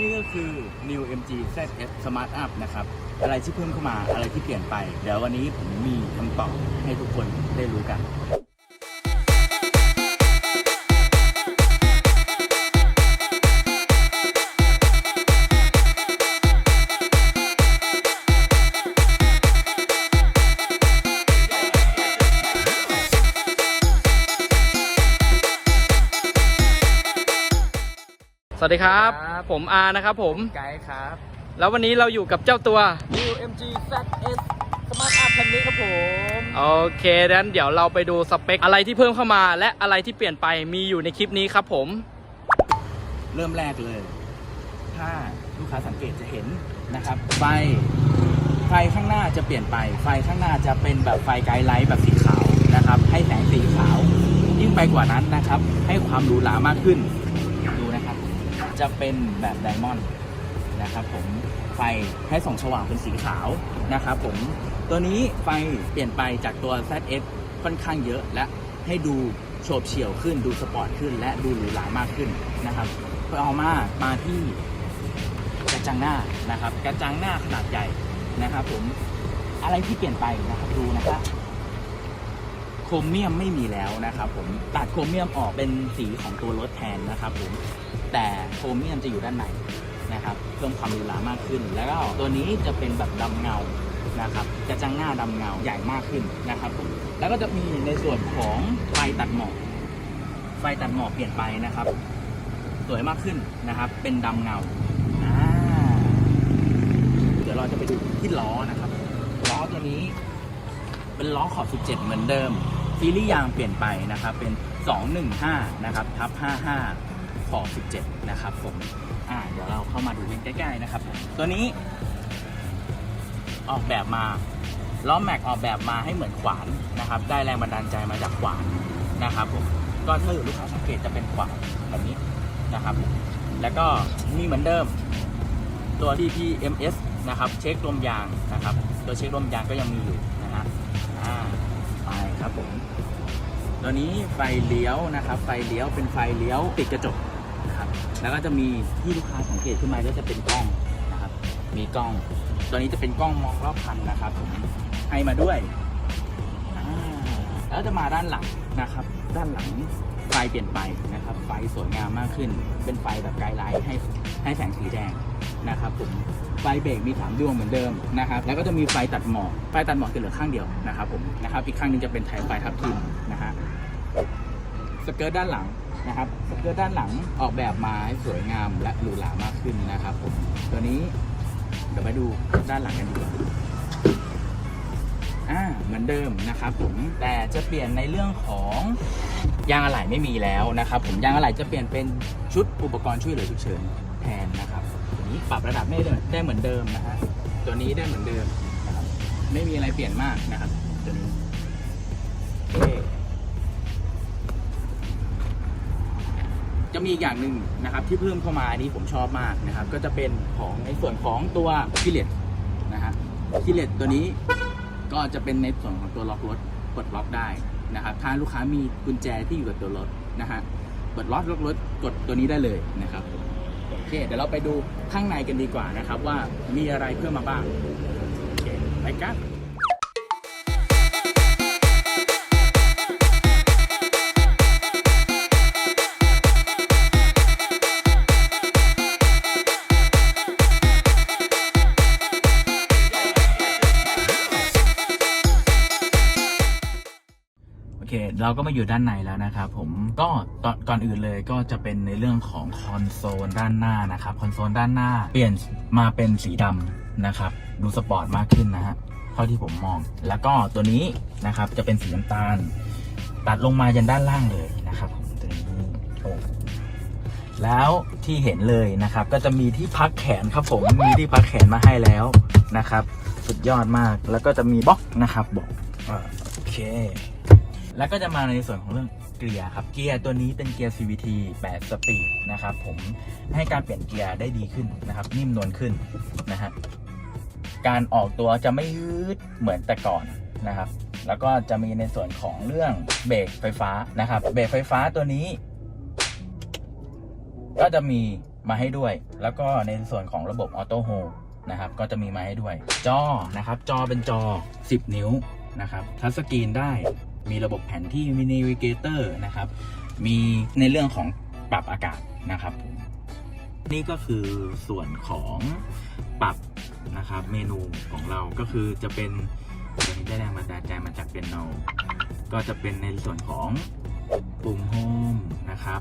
นี่ก็คือ New MG ZF Smart Up นะครับ อะไรที่เพิ่มเข้ามาอะไรที่เปลี่ยนไป เดี๋ยววันนี้ผมมีคำตอบให้ทุกคนได้รู้กัน วัสดีครับ ครับ ผมอานะครับผม ไกด์ครับ แล้ววันนี้เราอยู่กับเจ้าตัว New MG ZS Smart Up คันนี้ครับผม โอเคดันเดี๋ยวเราไปดูสเปคอะไรที่เพิ่มเข้ามา และอะไรที่เปลี่ยนไปมีอยู่ในคลิปนี้ครับผม เริ่มแรกเลย ถ้าลูกค้าสังเกตจะเห็นนะครับ ไฟ ไฟข้างหน้าจะเปลี่ยนไป ไฟข้างหน้าจะเป็นแบบไฟไกด์ไลท์แบบสีขาวนะครับ ให้แสงสีขาว ยิ่งไปกว่านั้นนะครับ ให้ความหรูหรามากขึ้นดูนะครับ จะเป็นแบบไดมอนด์นะครับผมไฟให้ส่องสว่างเป็นสีขาวนะครับผมตัวนี้ไฟเปลี่ยนไปจากตัว ZS ค่อนข้างเยอะและให้ดูโฉบเฉี่ยวขึ้นดูสปอร์ตขึ้น และดูหรูหรามากขึ้นนะครับต่อมามาที่กระจังหน้านะครับ กระจังหน้าขนาดใหญ่นะครับผมอะไรที่เปลี่ยนไปนะครับดูนะครับโครเมียมไม่มีแล้วนะครับผมตัดโครเมียมออกเป็นสีของตัวรถแทนนะครับผม แต่โครเมียมจะอยู่ด้านในนะครับเพิ่มความหรูหรามากขึ้น แล้วก็ตัวนี้จะเป็นแบบดำเงานะครับกระจังหน้าดำเงาใหญ่มากขึ้นนะครับผมแล้วก็จะมีในส่วนของไฟตัดหมอกไฟตัดหมอกเปลี่ยนไปนะครับ สวยมากขึ้นนะครับ เป็นดำเงาอ่าเดี๋ยวเราจะไปดูที่ล้อนะครับล้อตัวนี้ เป็นล้อขอบ 17 เหมือนเดิมซีรีส์ยางเปลี่ยนไปนะครับ เป็น 215 นะครับทับ 55 ขอบ17 นะครับผมอ่าเดี๋ยวเราเข้ามาดูกันใกล้ๆนะครับ ตัวนี้ ออกแบบมาล้อแม็กออกแบบมาให้เหมือนขวานนะครับ ได้แรงบันดาลใจมาจากขวานนะครับผมก็ถ้ากิดลูกค้าสังเกตจะเป็นขวานแบบนี้นะครับ แล้วก็มีเหมือนเดิม ตัว DPMS นะครับ เช็คลมยางนะครับ ตัวเช็คลมยางก็ยังมีอยู่นะฮะอ่าไปครับผมตัวนี้ไฟเลี้ยวนะครับ ไฟเลี้ยวเป็นไฟเลี้ยวติดกระจก แล้วก็จะมีที่ลูกค้าสังเกตขึ้นมาก็จะเป็นกล้องนะครับ มีกล้อง ตัวนี้จะเป็นกล้องมองรอบคันนะครับผมให้มาด้วย แล้วจะมาด้านหลังนะครับ ด้านหลังไฟเปลี่ยนไปนะครับ ไฟสวยงามมากขึ้น เป็นไฟแบบไกด์ไลท์ให้ให้แสงสีแดงนะครับผมไฟเบรกมี3ดวงเหมือนเดิมนะครับ แล้วก็จะมีไฟตัดหมอกไฟตัดหมอกจะเหลือข้างเดียวนะครับผมนะครับ อีกข้างหนึงจะเป็นไทยไฟทับทิมนะฮะสเกิร์ตด้านหลัง นะครับสเกิร์ตด้านหลังออกแบบมาให้สวยงามและหรูหรามากขึ้นนะครับผมตัวนี้เดี๋ยวมาดูด้านหลังกันดีกว่าอ่าเหมือนเดิมนะครับผมแต่จะเปลี่ยนในเรื่องของยางอะไหล่ไม่มีแล้วนะครับผมยางอะไหล่จะเปลี่ยนเป็นชุดอุปกรณ์ช่วยเหลือฉุกเฉินแทนนะครับตัวนี้ปรับระดับไม่ได้ได้เหมือนเดิมนะฮะตัวนี้ได้เหมือนเดิมนะครับไม่มีอะไรเปลี่ยนมากนะครับตัวนี้ จะมีอีกอย่างหนึ่งนะครับที่เพิ่มเข้ามาอันนี้ผมชอบมากนะครับ ก็จะเป็นของในส่วนของตัวกิเลตนะฮะกิเลตตัวนี้ก็จะเป็นในส่วนของตัวล็อกรถปลดล็อกได้นะครับ ถ้าลูกค้ามีกุญแจที่อยู่กับตัวรถนะฮะปลดล็อกล็อกรถกดตัวนี้ได้เลยนะครับโอเคเดี๋ยวเราไปดูข้างในกันดีกว่านะครับ ว่ามีอะไรเพิ่มมาบ้างโอเคไปกัน เราก็มาอยู่ด้านในแล้วนะครับผมก็ตอนก่อนอื่นเลยก็จะเป็นในเรื่องของคอนโซลด้านหน้านะครับคอนโซลด้านหน้า เปลี่ยนมาเป็นสีดำนะครับ ดูสปอร์ตมากขึ้นนะฮะเท่าที่ผมมอง แล้วก็ตัวนี้นะครับจะเป็นสีน้ำตาล ตัดลงมายันด้านล่างเลยนะครับผมตัวนี้โอ้แล้วที่เห็นเลยนะครับ ก็จะมีที่พักแขนครับผมมีที่พักแขนมาให้แล้วนะครับ สุดยอดมากแล้วก็จะมีบล็อกนะครับบล็อกโอเค แล้วก็จะมาในส่วนของเรื่องเกียร์ครับ เกียร์ตัวนี้เป็นเกียร์ CVT 8 สปีดนะครับ ผมให้การเปลี่ยนเกียร์ได้ดีขึ้นนะครับ นิ่มนวลขึ้นนะฮะ การออกตัวจะไม่ยืดเหมือนแต่ก่อนนะครับ แล้วก็จะมีในส่วนของเรื่องเบรกไฟฟ้านะครับ เบรกไฟฟ้าตัวนี้ ก็จะมีมาให้ด้วย แล้วก็ในส่วนของระบบออโต้โฮนะครับ ก็จะมีมาให้ด้วย จอนะครับ จอเป็นจอ 10 นิ้วนะครับทัชสกรีนได้ มีระบบแผนที่มีน a วิเกเตอร์นะครับ มีในเรื่องของปรับอากาศนะครับผมนี่ก็คือส่วนของปรับนะครับเมนูของเราก็คือจะเป็นตัวนี้ได้แรงบันดาลใจมาจากเป็นโนก็จะเป็นในส่วนของปุ่มโฮมนะครับ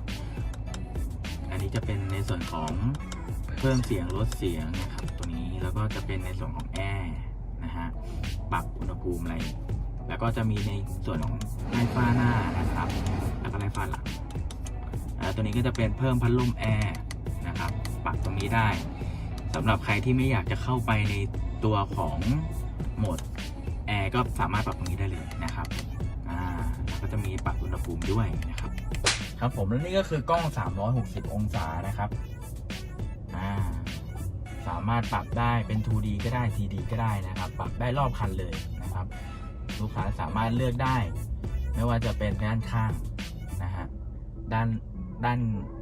อันนี้จะเป็นในส่วนของเพิ่มเสียงลดเสียงนะครับตัวนี้แล้วก็จะเป็นในส่วนของแอร์นะฮะปรับอุณหภูมิอะไร แล้วก็จะมีในส่วนของไลฟ้าหน้านะครับ แล้วก็ไลฟ้าหลังตัวนี้ก็จะเป็นเพิ่มพัดลมแอร์นะครับปรับตรงนี้ได้สำหรับใครที่ไม่อยากจะเข้าไปในตัวของโหมดแอร์ก็สามารถปรับตรงนี้ได้เลยนะครับอ่าแล้วก็จะมีปรับอุณหภูมิด้วยนะครับ ครับผมแล้วนี่ก็คือกล้อง 360 องศานะครับอ่าสามารถปรับได้เป็น 2D ก็ได้ 3D ก็ได้นะครับ ปรับได้รอบคันเลยนะครับ ลูกค้าสามารถเลือกได้ ไม่ว่าจะเป็นด้านข้างนะฮะด้านด้าน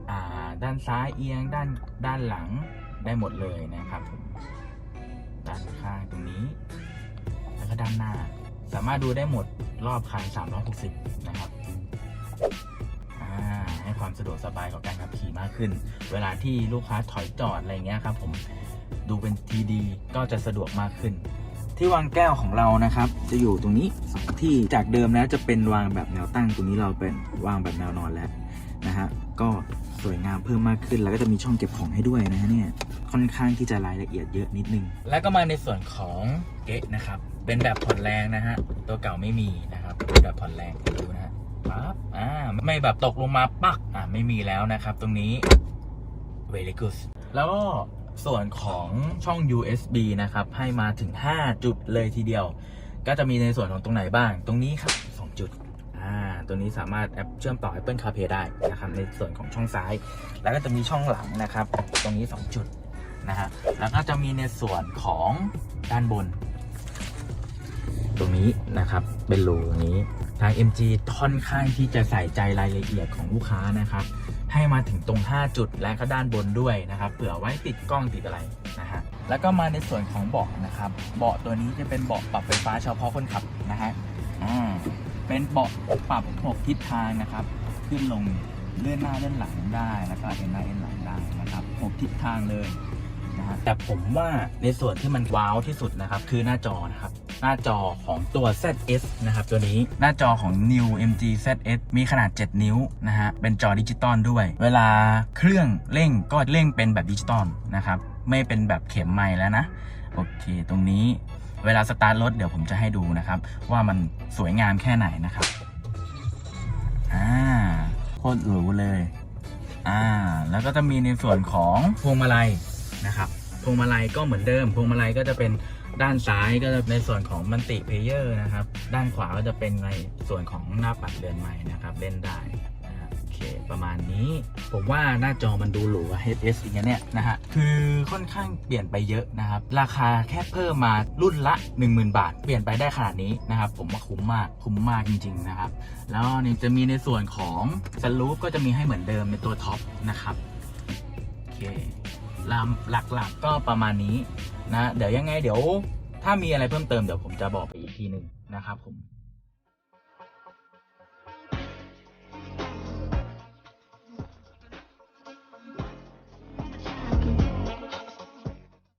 อ่าด้านซ้ายเอียงด้านด้านหลังได้หมดเลยนะครับผมด้านข้างตรงนี้ แล้วก็ด้านหน้า สามารถดูได้หมดรอบคัน 360 นะครับให้ความสะดวกสบายกับการขับขี่มากขึ้น เวลาที่ลูกค้าถอยจอดอะไรเงี้ยครับผมดูเป็นทีดีก็จะสะดวกมากขึ้น ที่วางแก้วของเรานะครับ จะอยู่ตรงนี้สองที่จากเดิมแล้วจะเป็นวางแบบแนวตั้งตรงนี้เราเป็นวางแบบแนวนอนแล้วนะฮะก็สวยงามเพิ่มมากขึ้น แล้วก็จะมีช่องเก็บของให้ด้วยนะฮะเนี่ยค่อนข้างที่จะรายละเอียดเยอะนิดนึง แล้วก็มาในส่วนของเกะนะครับ เป็นแบบผ่อนแรงนะฮะตัวเก่าไม่มีนะครับเป็นแบบผ่อนแรงดูนะฮะปั๊บอ่าไม่แบบตกลงมาปักอ่าไม่มีแล้วนะครับ ตรงนี้ very good แล้วก็ ส่วนของช่อง USB นะครับ ให้มาถึง 5 จุดเลยทีเดียว ก็จะมีในส่วนของตรงไหนบ้าง ตรงนี้ครับ 2 จุดอ่าตัวนี้สามารถแอปเชื่อมต่อ Apple CarPlay ได้นะครับ ในส่วนของช่องซ้าย แล้วก็จะมีช่องหลังนะครับ ตรงนี้ 2 จุดนะฮะแล้วก็จะมีในส่วนของด้านบน ตรงนี้นะครับเป็นรูตรงนี้ทาง MG ค่อนข้างที่จะใส่ใจรายละเอียดของลูกค้านะครับ ให้มาถึงตรง 5 จุดและก็ด้านบนด้วยนะครับเผื่อไว้ติดกล้องติดอะไรนะฮะแล้วก็มาในส่วนของเบาะนะครับ เบาะตัวนี้จะเป็นเบาะปรับไฟฟ้าเฉพาะคนขับนะฮะอ่าเป็นเบาะปรับ6ทิศทางนะครับ ขึ้นลงเลื่อนหน้าเลื่อนหลังได้แล้วก็เอ็นหน้าเอ็นหลังได้นะครับ6ทิศทางเลยนะฮะแต่ผมว่าในส่วนที่มันว้าวที่สุดนะครับ คือหน้าจอนะครับ หน้าจอของตัว ZS นะครับตัวนี้หน้าจอของ New MG ZS มีขนาด 7 นิ้วนะฮะเป็นจอดิจิตอลด้วย เวลาเครื่องเร่งก็เร่งเป็นแบบดิจิตอลนะครับไม่เป็นแบบเข็มไม้แล้วนะโอเคตรงนี้เวลาสตาร์ทรถเดี๋ยวผมจะให้ดูนะครับ ว่ามันสวยงามแค่ไหนนะครับอ่าโคตรหรูเลยอ่าแล้วก็จะมีในส่วนของพวงมาลัยนะครับพวงมาลัยก็เหมือนเดิมพวงมาลัยก็จะเป็น ด้านซ้ายก็จะในส่วนของมันติเพเยอร์นะครับ ด้านขวาก็จะเป็นในส่วนของหน้าปัดเรือนใหม่นะครับ เล่นได้นะโอเค ประมาณนี้ ผมว่าหน้าจอมันดูหรูกว่า HS อย่างเงี้ยเนี่ยนะฮะ คือค่อนข้างเปลี่ยนไปเยอะนะครับ ราคาแค่เพิ่มมารุ่นละ 10,000 บาท เปลี่ยนไปได้ขนาดนี้นะครับ ผมว่าคุ้มมาก คุ้มมากจริง ๆ นะครับ แล้วนี่จะมีในส่วนของสลูปก็จะมีให้เหมือนเดิมในตัวท็อปนะครับ โอเค ลำหลักๆก็ประมาณนี้นะ เดี๋ยวยังไงเดี๋ยว ถ้ามีอะไรเพิ่มเติมเดี๋ยวผมจะบอกไปอีกทีหนึ่งนะครับผม